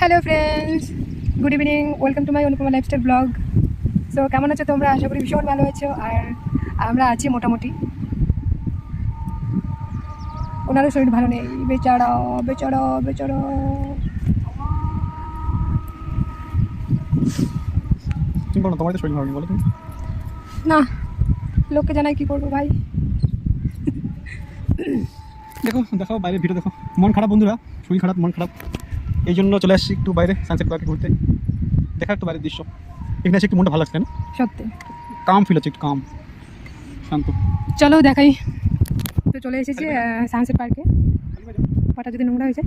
Hello friends good evening welcome to my Anupama lifestyle blog so কেমন আছো তোমরা? আশা করি ভীষণ ভালো আছো আর আমরা আছি মোটামুটি। ওনারও শরীর ভালো নেই। বেচারা বেচারা বেচারা। তোমার তো শরীর ভালো নেই বলো তুমি। না লোককে জানাই কি করব ভাই। দেখো দেখো বাইরে ভিডিও দেখো। মন খারাপ বন্ধুরা। শরীর খারাপ মন খারাপ। এই জন্য চলে আসছি একটু বাইরে সানসেট পার্কে ঘুরতে। দেখা একটু বাইরের দৃশ্য। এখানে এসে একটু মনটা ভালো লাগছে না? সত্যি। কাম ফিল হচ্ছে একটু কাম শান্ত। চলো দেখাই। তো চলে এসেছি সানসেট পার্কে পাটা যদি নোংরা হয়েছে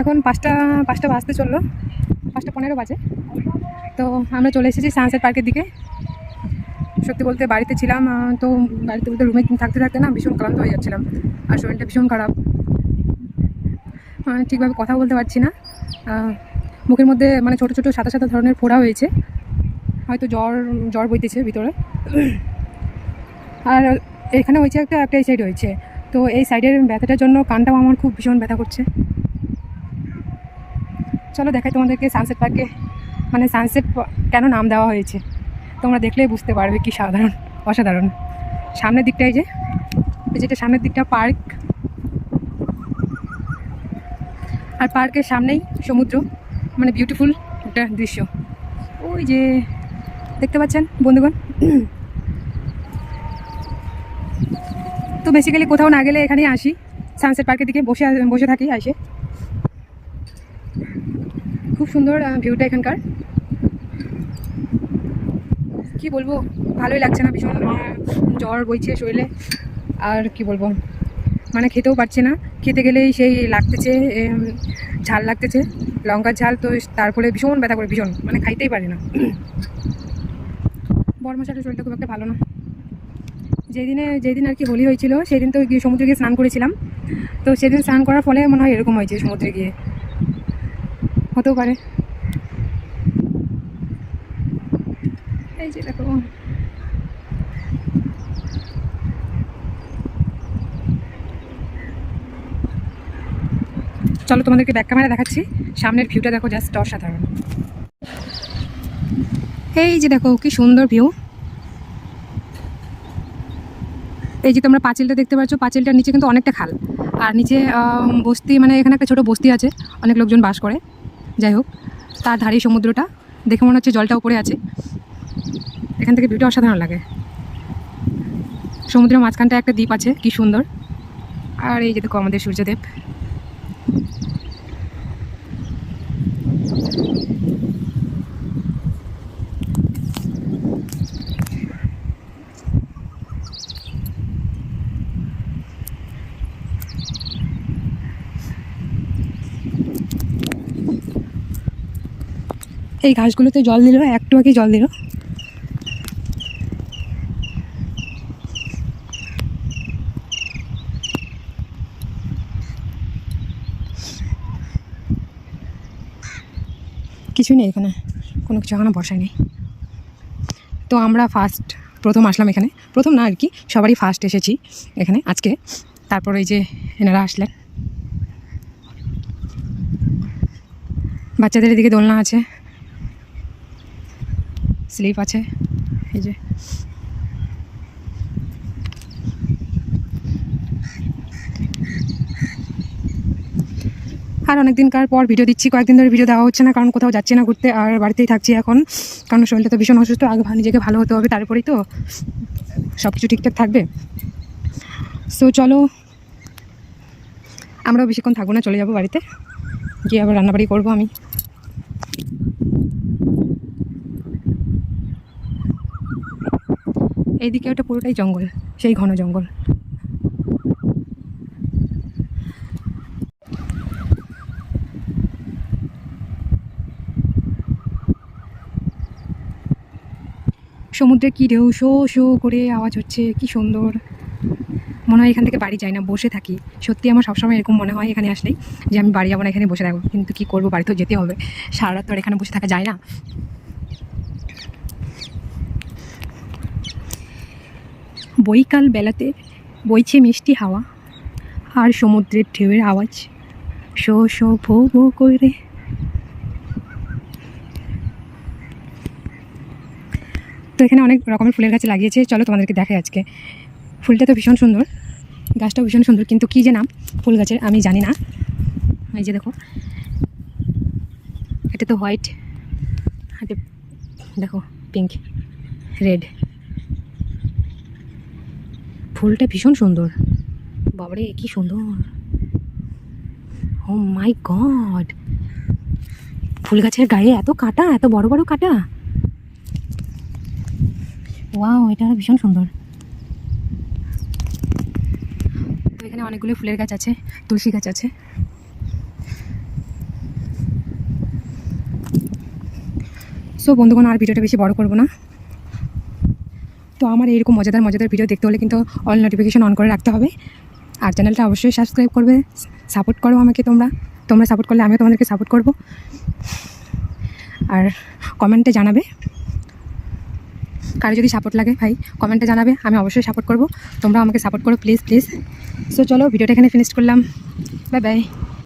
এখন পাঁচটা পাঁচটা বাজতে চলল। পাঁচটা পনেরো বাজে। তো আমরা চলে এসেছি সানসেট পার্কের দিকে। সত্যি বলতে বাড়িতে ছিলাম তো বাড়িতে বলতে রুমে থাকতে থাকতে না ভীষণ ক্লান্ত হয়ে যাচ্ছিলাম আর শরীরটা ভীষণ খারাপ। ঠিকভাবে কথা বলতে পারছি না। মুখের মধ্যে মানে ছোটো ছোটো সাদা সাদা ধরনের ফোড়া হয়েছে। হয়তো জ্বর জ্বর বইতেছে ভিতরে। আর এখানে হয়েছে একটা একটা এই সাইড হয়েছে। তো এই সাইডের ব্যথাটার জন্য কানটাও আমার খুব ভীষণ ব্যথা করছে। চলো দেখাই তোমাদেরকে সানসেট পার্কে মানে সানসেট কেন নাম দেওয়া হয়েছে? তোমরা দেখলেই বুঝতে পারবে কি সাধারণ, অসাধারণ। সামনের দিকটাই যে যেটা সামনের দিকটা পার্ক। আর পার্কের সামনেই সমুদ্র মানে বিউটিফুল একটা দৃশ্য। ওই যে, দেখতে পাচ্ছেন বন্ধুগণ? তো বেসিক্যালি কোথাও না গেলে এখানেই আসি। সানসেট পার্কের দিকে বসে বসে থাকি আসে খুব সুন্দর ভিউটা এখানকার। কি বলব? ভালোই লাগছে না ভীষণ জ্বর বইছে শরীরে। আর কি বলব? মানে খেতেও পারছে না। খেতে গেলেই সেই লাগতেছে ঝাল লাগতেছে। লঙ্কার ঝাল তো তারপরে ভীষণ ব্যথা করে, ভীষণ। মানে খাইতেই পারে না। বর্মশালের শরীরটা খুব একটা ভালো না। যেদিনে, যেদিন আর কি হোলি হয়েছিল, সেদিন তো গিয়ে সমুদ্রে গিয়ে স্নান করেছিলাম। তো সেদিন স্নান করার ফলে মনে হয় এরকম হয়েছে সমুদ্রে গিয়ে। হতেও পারে। এই যে দেখো চলো তোমাদেরকে ব্যাক ক্যামেরা দেখাচ্ছি। সামনের ভিউটা দেখো জাস্ট অসাধারণ। এই যে দেখো, কি সুন্দর ভিউ এই যে তোমরা পাঁচিলটা দেখতে পাচ্ছ, পাঁচিলটার নিচে কিন্তু অনেকটা খাল। আর নিচে বস্তি মানে এখানে একটা ছোট বস্তি আছে, অনেক লোকজন বাস করে। যাই হোক, তার ধারেই সমুদ্রটা। দেখে মনে হচ্ছে জলটা উপরে আছে। এখান থেকে ভিউটা অসাধারণ লাগে। সমুদ্রের মাঝখানটা একটা দ্বীপ আছে, কি সুন্দর। আর এই যে দেখো আমাদের সূর্যদেব। এই ঘাসগুলোতে জল দিল, একটু আগে জল দিল। কিছু নেই এখানে। কোনো কিছু এখনও বসায় নেই। তো আমরা ফার্স্ট প্রথম আসলাম এখানে। প্রথম না আর কি, সবারই ফার্স্ট এসেছি এখানে আজকে। তারপর এই যে এনারা আসলেন। বাচ্চাদের এদিকে দোলনা আছে। স্লিপ আছে। এই যে। আর অনেক দিনকার পর ভিডিও দিচ্ছি, কয়েকদিন ধরে ভিডিও দেওয়া হচ্ছে না, কারণ কোথাও যাচ্ছি না ঘুরতে, আর বাড়িতেই থাকছি এখন, কারণ শরীরটা তো ভীষণ অসুস্থ, আগে নিজেকে ভালো হতে হবে, তারপরেই তো সব কিছু ঠিকঠাক থাকবে। সো চলো, আমরাও বেশিক্ষণ থাকব না, চলে যাব বাড়িতে, গিয়ে আবার রান্নাবাড়ি করব আমি। এইদিকে ওটা পুরোটাই জঙ্গল, সেই ঘন জঙ্গল। সমুদ্রে কি ঢেউ, শো শো করে আওয়াজ হচ্ছে, কি সুন্দর। মনে হয় এখান থেকে বাড়ি যাই না, বসে থাকি। সত্যি আমার সবসময় এরকম মনে হয় এখানে আসলেই, যে আমি বাড়ি যাব না, এখানে বসে থাকব। কিন্তু কি করব, বাড়ি তো যেতে হবে। সারা রাত তো আর এখানে বসে থাকা যায় না। বৈকাল বেলাতে বইছে মিষ্টি হাওয়া আর সমুদ্রের ঢেউয়ের আওয়াজ। শো শো, ভো ভো করে তো এখানে অনেক রকমের ফুলের গাছ লাগিয়েছে। চলো তোমাদেরকে দেখাই আজকে। ফুলটা তো ভীষণ সুন্দর। গাছটাও ভীষণ সুন্দর, কিন্তু কী যে নাম? ফুল গাছের, আমি জানি না। এই যে দেখো। এটা তো হোয়াইট। হাতে দেখো, পিঙ্ক, রেড। ফুলটা ভীষণ সুন্দর। বাবারে, কি সুন্দর। ও মাই গড! ফুল গাছের গায়ে এত কাটা, এত বড় বড় কাটা। ওয়াও এটা ভীষণ সুন্দর। এখানে অনেকগুলো ফুলের গাছ আছে, তুলসী গাছ আছে। সো বন্ধুগণ, আর ভিডিওটা বেশি বড় করব না। তো আমার এরকম মজাদার মজাদার ভিডিও দেখতে হলে কিন্তু অল নোটিফিকেশন অন করে রাখতে হবে। আর চ্যানেলটা অবশ্যই সাবস্ক্রাইব করবে সাপোর্ট করো আমাকে তোমরা। তোমরা সাপোর্ট করলে আমিও তোমাদেরকে সাপোর্ট করব। আর কমেন্টে জানাবে। কারও যদি সাপোর্ট লাগে ভাই কমেন্টে জানাবে, আমি অবশ্যই সাপোর্ট করব। তোমরা আমাকে সাপোর্ট করো প্লিজ প্লিজ সো চলো ভিডিওটা এখানে ফিনিশ করলাম। Bye bye